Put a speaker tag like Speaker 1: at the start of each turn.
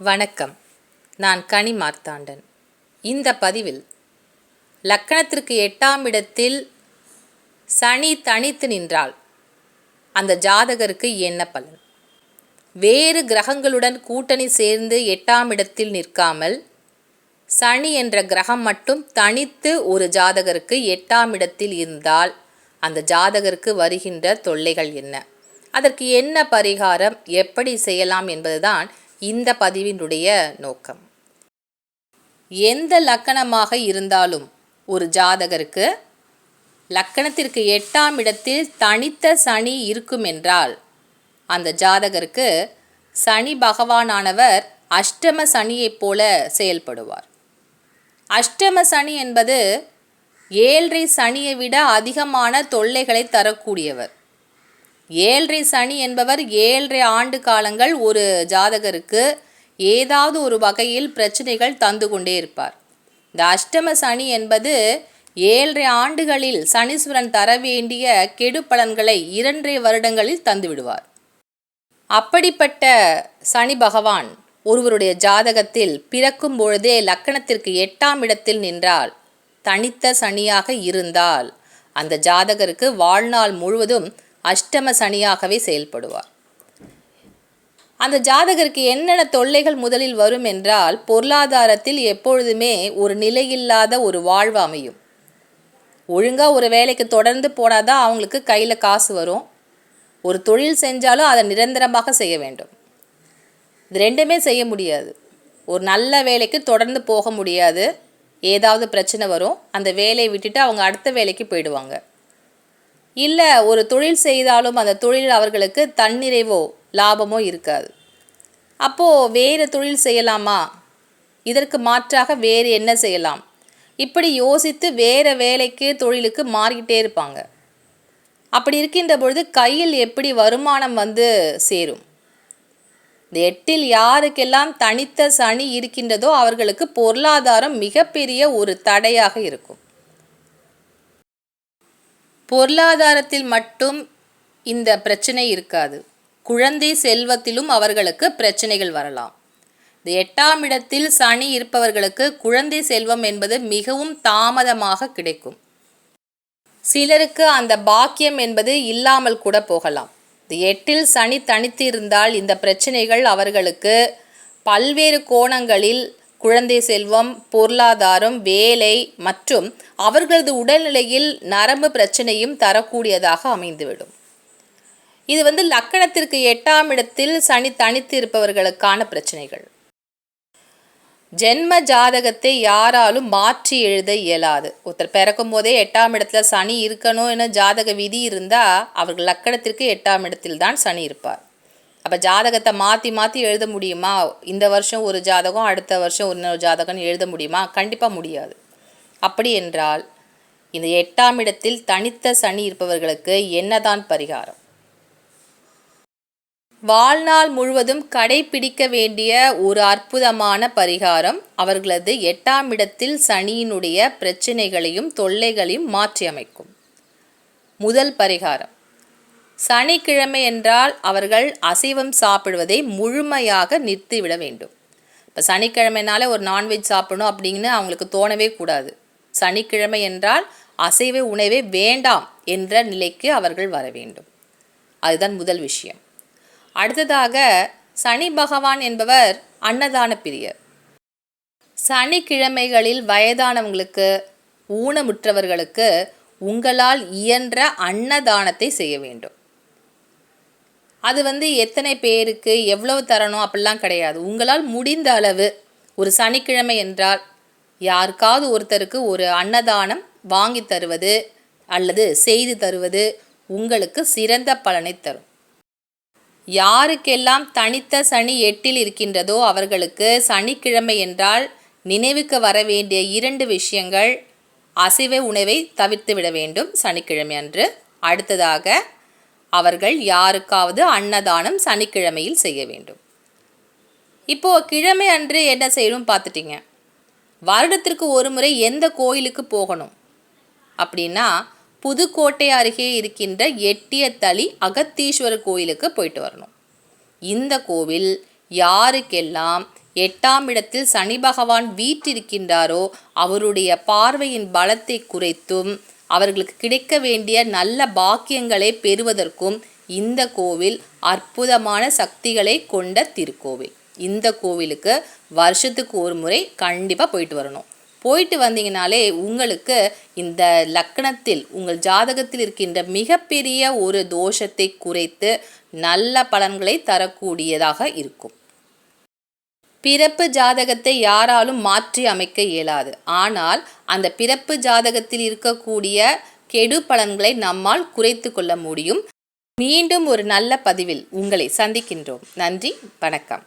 Speaker 1: வணக்கம். நான் கனி மார்த்தாண்டன். இந்த பதிவில் லக்கணத்திற்கு எட்டாம் இடத்தில் சனி தனித்து நின்றால் அந்த ஜாதகருக்கு என்ன பலன்? வேறு கிரகங்களுடன் கூட்டணி சேர்ந்து எட்டாம் இடத்தில் நிற்காமல் சனி என்ற கிரகம் மட்டும் தனித்து ஒரு ஜாதகருக்கு எட்டாம் இடத்தில் இருந்தால் அந்த ஜாதகருக்கு வருகின்ற தொல்லைகள் என்ன? அதற்கு என்ன பரிகாரம்? எப்படி செய்யலாம் என்பதுதான் இந்த பதிவினுடைய நோக்கம். எந்த லக்கணமாக இருந்தாலும் ஒரு ஜாதகருக்கு லக்கணத்திற்கு எட்டாம் இடத்தில் தனித்த சனி இருக்கும் என்றால் அந்த ஜாதகருக்கு சனி பகவானானவர் அஷ்டம சனியைப் போல செயல்படுவார். அஷ்டம சனி என்பது ஏழரை சனியை விட அதிகமான தொல்லைகளை தரக்கூடியவர். ஏழரை சனி என்பவர் ஏழரை ஆண்டு காலங்கள் ஒரு ஜாதகருக்கு ஏதாவது ஒரு வகையில் பிரச்சனைகள் தந்து கொண்டே இருப்பார். இந்த அஷ்டம சனி என்பது ஏழரை ஆண்டுகளில் சனீஸ்வரன் தர வேண்டிய கெடு பலன்களை இரண்டரை வருடங்களில் தந்துவிடுவார் அப்படிப்பட்ட சனி பகவான் ஒருவருடைய ஜாதகத்தில் பிறக்கும் பொழுதே லக்கணத்திற்கு எட்டாம் இடத்தில் நின்றால் தனித்த சனியாக இருந்தால் அந்த ஜாதகருக்கு வாழ்நாள் முழுவதும் அஷ்டம சனியாகவே செயல்படுவார். அந்த ஜாதகருக்கு என்னென்ன தொல்லைகள் முதலில் வரும் என்றால் பொருளாதாரத்தில் எப்பொழுதுமே ஒரு நிலையில்லாத ஒரு வாழ்வு அமையும். ஒழுங்காக ஒரு வேலைக்கு தொடர்ந்து போனாதான் அவங்களுக்கு கையில் காசு வரும். ஒரு தொழில் செஞ்சாலும் அதை நிரந்தரமாக செய்ய வேண்டும். இது ரெண்டுமே செய்ய முடியாது. ஒரு நல்ல வேலைக்கு தொடர்ந்து போக முடியாது. ஏதாவது பிரச்சனை வரும். அந்த வேலையை விட்டுட்டு அவங்க அடுத்த வேலைக்கு போயிடுவாங்க. இல்லை ஒரு தொழில் செய்தாலும் அந்த தொழில் அவர்களுக்கு தன்னிறைவோ லாபமோ இருக்காது. அப்போது வேறு தொழில் செய்யலாமா? இதற்கு மாற்றாக வேறு என்ன செய்யலாம்? இப்படி யோசித்து வேறு வேலைக்கு தொழிலுக்கு மாறிக்கிட்டே இருப்பாங்க. அப்படி இருக்கின்ற பொழுது கையில் எப்படி வருமானம் வந்து சேரும்? இந்த எட்டில் யாருக்கெல்லாம் தனித்த சனி இருக்கின்றதோ அவர்களுக்கு பொருளாதாரம் மிகப்பெரிய ஒரு தடையாக இருக்கும். பொருளாதாரத்தில் மட்டும் இந்த பிரச்சனை இருக்காது. குழந்தை செல்வத்திலும் அவர்களுக்கு பிரச்சனைகள் வரலாம். இந்த எட்டாம் இடத்தில் சனி இருப்பவர்களுக்கு குழந்தை செல்வம் என்பது மிகவும் தாமதமாக கிடைக்கும். சிலருக்கு அந்த பாக்கியம் என்பது இல்லாமல் கூட போகலாம். இந்த எட்டில் சனி தனித்து இருந்தால் இந்த பிரச்சனைகள் அவர்களுக்கு பல்வேறு கோணங்களில் குழந்தை செல்வம் பொருளாதாரம் வேலை மற்றும் அவர்களது உடல்நிலையில் நரம்பு பிரச்சனையும் தரக்கூடியதாக அமைந்துவிடும். இது வந்து லக்கணத்திற்கு எட்டாம் இடத்தில் சனி தனித்து இருப்பவர்களுக்கான பிரச்சனைகள். ஜென்ம ஜாதகத்தை யாராலும் மாற்றி எழுத இயலாது. ஒருத்தர் பிறக்கும் போதே எட்டாம் இடத்துல சனி இருக்கணும்னு ஜாதக விதி இருந்தால் அவர்கள் லக்கணத்திற்கு எட்டாம் இடத்தில் தான் சனி இருப்பார். அப்போ ஜாதகத்தை மாற்றி மாற்றி எழுத முடியுமா? இந்த வருஷம் ஒரு ஜாதகம் அடுத்த வருஷம் இன்னொரு ஜாதகம்னு எழுத முடியுமா? கண்டிப்பாக முடியாது. அப்படி என்றால் இந்த எட்டாம் இடத்தில் தனித்த சனி இருப்பவர்களுக்கு என்னதான் பரிகாரம்? வாழ்நாள் முழுவதும் கடைபிடிக்க வேண்டிய ஒரு அற்புதமான பரிகாரம் அவர்களது எட்டாம் இடத்தில் சனியினுடைய பிரச்சனைகளையும் தொல்லைகளையும் மாற்றியமைக்கும். முதல் பரிகாரம். சனிக்கிழமை என்றால் அவர்கள் அசைவம் சாப்பிடுவதை முழுமையாக நிறுத்திவிட வேண்டும். இப்போ சனிக்கிழமைனால ஒரு நான்வெஜ் சாப்பிடணும் அப்படின்னு அவங்களுக்கு தோணவே கூடாது. சனிக்கிழமை என்றால் அசைவ உணவே வேண்டாம் என்ற நிலைக்கு அவர்கள் வர வேண்டும். அதுதான் முதல் விஷயம். அடுத்ததாக சனி பகவான் என்பவர் அன்னதான பிரியர். சனிக்கிழமைகளில் வயதானவங்களுக்கு ஊனமுற்றவர்களுக்கு உங்களால் இயன்ற அன்னதானத்தை செய்ய வேண்டும். அது வந்து எத்தனை பேருக்கு எவ்வளவு தரணும் அப்படிலாம் கிடையாது. உங்களால் முடிந்த அளவு ஒரு சனிக்கிழமை என்றால் யாருக்காவது ஒருத்தருக்கு ஒரு அன்னதானம் வாங்கி தருவது அல்லது செய்து தருவது உங்களுக்கு சிறந்த பலனை தரும். யாருக்கெல்லாம் தனித்த சனி எட்டில் இருக்கின்றதோ அவர்களுக்கு சனிக்கிழமை என்றால் நினைவுக்கு வர வேண்டிய இரண்டு விஷயங்கள் அசைவ உணவை தவிர்த்து விட வேண்டும் சனிக்கிழமை அன்று. அடுத்ததாக அவர்கள் யாருக்காவது அன்னதானம் சனிக்கிழமையில் செய்ய வேண்டும். இப்போது கிழமை அன்று என்ன செய்யணும் பார்த்துட்டிங்க. வருடத்திற்கு ஒரு முறை எந்த கோயிலுக்கு போகணும்? அப்படின்னா புதுக்கோட்டை அருகே இருக்கின்ற எட்டியத்தளி அகத்தீஸ்வரர் கோயிலுக்கு போயிட்டு வரணும். இந்த கோவில் யாருக்கெல்லாம் எட்டாம் இடத்தில் சனி பகவான் வீற்றிருக்கின்றாரோ அவருடைய பார்வையின் பலத்தை குறைத்தும் அவர்களுக்கு கிடைக்க வேண்டிய நல்ல பாக்கியங்களை பெறுவதற்கும் இந்த கோவில் அற்புதமான சக்திகளை கொண்ட திருக்கோவில். இந்த கோவிலுக்கு வருஷத்துக்கு ஒரு முறை கண்டிப்பாக போயிட்டு வரணும். போயிட்டு வந்தீங்கனாலே உங்களுக்கு இந்த லக்கணத்தில் உங்கள் ஜாதகத்தில் இருக்கின்ற மிகப்பெரிய ஒரு தோஷத்தை குறைத்து நல்ல பலன்களை தரக்கூடியதாக இருக்கும். பிறப்பு ஜாதகத்தை யாராலும் மாற்றி அமைக்க இயலாது. ஆனால் அந்த பிறப்பு ஜாதகத்தில் இருக்கக்கூடிய கெடு பலன்களை நம்மால் குறைத்து கொள்ள முடியும். மீண்டும் ஒரு நல்ல பதிவில் உங்களை சந்திக்கின்றோம். நன்றி வணக்கம்.